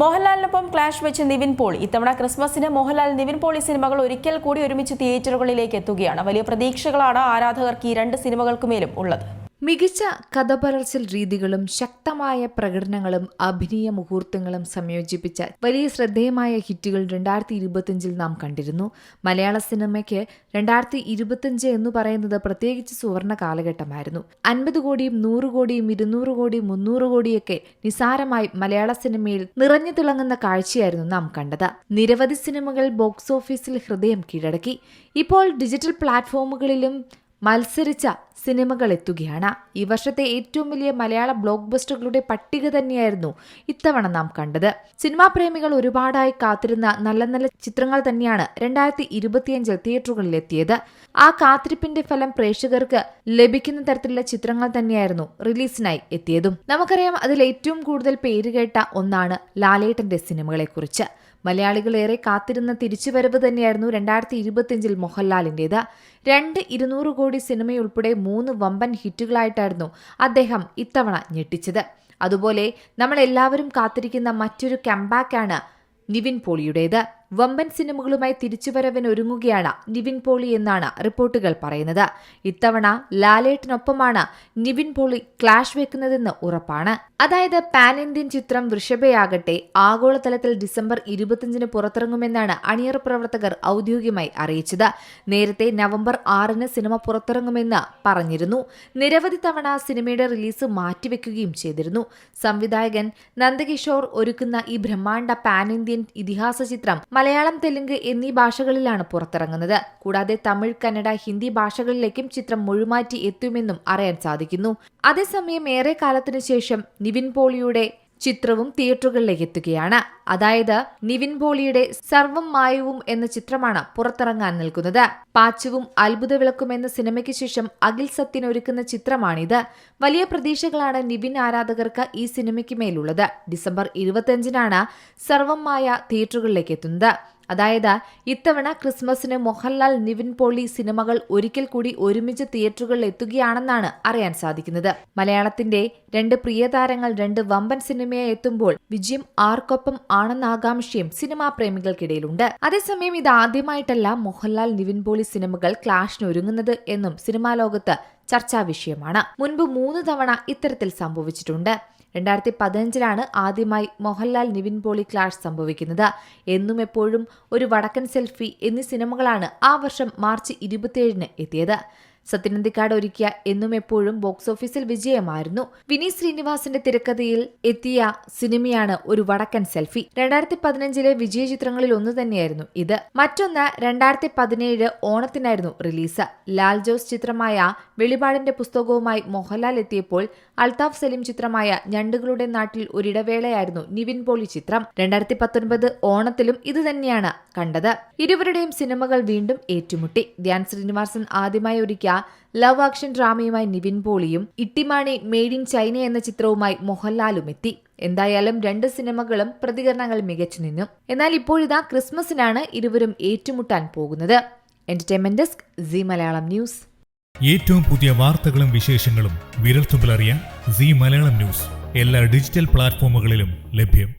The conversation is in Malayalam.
മോഹൻലാലിനൊപ്പം ക്ലാഷ് വെച്ച് നിവിൻ പോളി ഇത്തവണ ക്രിസ്മസിന് മോഹൻലാൽ നിവിൻ പോളി സിനിമകൾ ഒരിക്കൽ കൂടി ഒരുമിച്ച് തിയേറ്ററുകളിലേക്ക് എത്തുകയാണ്. വലിയ പ്രതീക്ഷകളാണ് ആരാധകർക്ക് ഈ രണ്ട് സിനിമകൾക്കുമേലും ഉള്ളത്. മികച്ച കഥപറച്ചിൽ രീതികളും ശക്തമായ പ്രകടനങ്ങളും അഭിനയ മുഹൂർത്തങ്ങളും സംയോജിപ്പിച്ച വലിയ ശ്രദ്ധേയമായ ഹിറ്റുകൾ രണ്ടായിരത്തി ഇരുപത്തിയഞ്ചിൽ നാം കണ്ടിരുന്നു. മലയാള സിനിമയ്ക്ക് രണ്ടായിരത്തി ഇരുപത്തിയഞ്ച് എന്ന് പറയുന്നത് പ്രത്യേകിച്ച് സുവർണ കാലഘട്ടമായിരുന്നു. അൻപത് കോടിയും നൂറ് കോടിയും ഇരുന്നൂറ് കോടി മുന്നൂറ് കോടിയൊക്കെ നിസാരമായി മലയാള സിനിമയിൽ നിറഞ്ഞു തിളങ്ങുന്ന കാഴ്ചയായിരുന്നു നാം കണ്ടത്. നിരവധി സിനിമകൾ ബോക്സ് ഓഫീസിൽ ഹൃദയം കീഴടക്കി. ഇപ്പോൾ ഡിജിറ്റൽ പ്ലാറ്റ്ഫോമുകളിലും മത്സരിച്ച സിനിമകൾ എത്തുകയാണ് ഈ വർഷത്തെ ഏറ്റവും വലിയ മലയാള ബ്ലോക്ക് ബസ്റ്ററുകളുടെ പട്ടിക തന്നെയായിരുന്നു ഇത്തവണ നാം കണ്ടത്. സിനിമാ പ്രേമികൾ ഒരുപാടായി കാത്തിരുന്ന നല്ല നല്ല ചിത്രങ്ങൾ തന്നെയാണ് രണ്ടായിരത്തി ഇരുപത്തിയഞ്ചിൽ തിയേറ്ററുകളിൽ എത്തിയത് ആ കാത്തിരിപ്പിന്റെ ഫലം പ്രേക്ഷകർക്ക് ലഭിക്കുന്ന തരത്തിലുള്ള ചിത്രങ്ങൾ തന്നെയായിരുന്നു റിലീസിനായി എത്തിയതും. നമുക്കറിയാം അതിൽ ഏറ്റവും കൂടുതൽ പേരുകേട്ട ഒന്നാണ് ലാലേട്ടന്റെ സിനിമകളെക്കുറിച്ച്. മലയാളികളേറെ കാത്തിരുന്ന തിരിച്ചുവരവ് തന്നെയായിരുന്നു രണ്ടായിരത്തി ഇരുപത്തിയഞ്ചിൽ മോഹൻലാലിന്റേത് രണ്ട് ഇരുന്നൂറ് കോടി സിനിമയുൾപ്പെടെ മൂന്ന് വമ്പൻ ഹിറ്റുകളായിട്ടായിരുന്നു അദ്ദേഹം ഇത്തവണ ഞെട്ടിച്ചത്. അതുപോലെ നമ്മളെല്ലാവരും കാത്തിരിക്കുന്ന മറ്റൊരു കംബാക്കാണ് നിവിൻ പോളിയുടേത്. വമ്പൻ സിനിമകളുമായി തിരിച്ചുവരവിന് ഒരുങ്ങുകയാണ് നിവിൻ പോളി എന്നാണ് റിപ്പോർട്ടുകൾ പറയുന്നത്. ഇത്തവണ ലാലേട്ടിനൊപ്പമാണ് നിവിൻ പോളി ക്ലാഷ് വെക്കുന്നതെന്ന് ഉറപ്പാണ്. അതായത് പാൻ ഇന്ത്യൻ ചിത്രം വൃഷഭയാകട്ടെ ആഗോളതലത്തിൽ ഡിസംബർ ഇരുപത്തിയഞ്ചിന് പുറത്തിറങ്ങുമെന്നാണ് അണിയറ പ്രവർത്തകർ ഔദ്യോഗികമായി അറിയിച്ചത്. നേരത്തെ നവംബർ ആറിന് സിനിമ പുറത്തിറങ്ങുമെന്ന് പറഞ്ഞിരുന്നു. നിരവധി തവണ സിനിമയുടെ റിലീസ് മാറ്റിവെക്കുകയും ചെയ്തിരുന്നു. സംവിധായകൻ നന്ദകിഷോർ ഒരുക്കുന്ന ഈ ബ്രഹ്മാണ്ഡ പാൻ ഇന്ത്യൻ ഇതിഹാസ ചിത്രം മലയാളം തെലുങ്ക് എന്നീ ഭാഷകളിലാണ് പുറത്തിറങ്ങുന്നത്. കൂടാതെ തമിഴ് കന്നഡ ഹിന്ദി ഭാഷകളിലേക്കും ചിത്രം മുഴുമാറ്റി എത്തുമെന്നും അറിയാൻ സാധിക്കുന്നു. അതേസമയം ഏറെ കാലത്തിനു ശേഷം നിവിൻ പോളിയുടെ ചിത്രവും തിയേറ്ററുകളിലേക്ക് എത്തുകയാണ് അതായത് നിവിൻ പോളിയുടെ സർവം മായവും എന്ന ചിത്രമാണ് പുറത്തിറങ്ങാൻ നിൽക്കുന്നത്. പാച്ചുവും അത്ഭുത വിളക്കും എന്ന സിനിമയ്ക്ക് ശേഷം അഖിൽ സത്യൻ ഒരുക്കുന്ന ചിത്രമാണിത്. വലിയ പ്രതീക്ഷകളാണ് നിവിൻ ആരാധകർക്ക് ഈ സിനിമയ്ക്ക് മേലുള്ളത്. ഡിസംബർ ഇരുപത്തിയഞ്ചിനാണ് സർവം മായ തിയേറ്ററുകളിലേക്ക് എത്തുന്നത് അതായത് ഇത്തവണ ക്രിസ്മസിന് മോഹൻലാൽ നിവിൻ പോളി സിനിമകൾ ഒരിക്കൽ കൂടി ഒരുമിച്ച് തിയേറ്ററുകളിൽ എത്തുകയാണെന്നാണ് അറിയാൻ സാധിക്കുന്നത്. മലയാളത്തിന്റെ രണ്ട് പ്രിയതാരങ്ങൾ രണ്ട് വമ്പൻ സിനിമയെ എത്തുമ്പോൾ വിജയം ആർക്കൊപ്പം ആണെന്ന ആകാംക്ഷയും സിനിമാ പ്രേമികൾക്കിടയിലുണ്ട്. അതേസമയം ഇത് ആദ്യമായിട്ടല്ല മോഹൻലാൽ നിവിൻ പോളി സിനിമകൾ ക്ലാഷിനൊരുങ്ങുന്നത് എന്നും സിനിമാ ലോകത്ത് ചർച്ചാ വിഷയമാണ്. മുൻപ് മൂന്ന് തവണ ഇത്തരത്തിൽ സംഭവിച്ചിട്ടുണ്ട്. രണ്ടായിരത്തി പതിനഞ്ചിലാണ് ആദ്യമായി മോഹൻലാൽ നിവിൻ പോളി ക്ലാഷ് സംഭവിക്കുന്നത്. എന്നും എപ്പോഴും ഒരു വടക്കൻ സെൽഫി എന്നീ സിനിമകളാണ് ആ വർഷം മാർച്ച് ഇരുപത്തിയേഴിന് എത്തിയത്. സത്യനന്ദിക്കാട് ഒരുക്കിയ എന്നും എപ്പോഴും ബോക്സ് ഓഫീസിൽ വിജയമായിരുന്നു. വിനീത് ശ്രീനിവാസിന്റെ തിരക്കഥയിൽ എത്തിയ സിനിമയാണ് ഒരു വടക്കൻ സെൽഫി. രണ്ടായിരത്തി പതിനഞ്ചിലെ വിജയ ചിത്രങ്ങളിൽ ഒന്ന് തന്നെയായിരുന്നു ഇത്. മറ്റൊന്ന് രണ്ടായിരത്തി പതിനേഴ് ഓണത്തിനായിരുന്നു റിലീസ്. ലാൽ ജോസ് ചിത്രമായ വെളിപാടിന്റെ പുസ്തകവുമായി മോഹൻലാൽ എത്തിയപ്പോൾ അൽതാഫ് സലീം ചിത്രമായ ഞണ്ടുകളുടെ നാട്ടിൽ ഒരിടവേളയായിരുന്നു നിവിൻ പോളി ചിത്രം. രണ്ടായിരത്തി പത്തൊൻപത് ഓണത്തിലും ഇത് തന്നെയാണ് കണ്ടത്. ഇരുവരുടെയും സിനിമകൾ വീണ്ടും ഏറ്റുമുട്ടി. ധ്യാൻ ശ്രീനിവാസൻ ആദ്യമായി ഒരുക്കിയ ലവ് ആക്ഷൻ ഡ്രാമയുമായി നിവിൻ പോളിയും ഇട്ടിമാണി മെയ്ഡ് ഇൻ ചൈന എന്ന ചിത്രവുമായി മോഹൻലാലും എത്തി. എന്തായാലും രണ്ട് സിനിമകളും പ്രതികരണങ്ങൾ മികച്ചു നിന്നു. എന്നാൽ ഇപ്പോഴിതാ ക്രിസ്മസിനാണ് ഇരുവരും ഏറ്റുമുട്ടാൻ പോകുന്നത്. Entertainment desk C Malayalam news ഏറ്റവും പുതിയ വാർത്തകളും വിശേഷങ്ങളും വിരൽത്തുമ്പിൽ അറിയാൻ സി മലയാളം ന്യൂസ് എല്ലാ ഡിജിറ്റൽ പ്ലാറ്റ്ഫോമുകളിലും ലഭ്യം.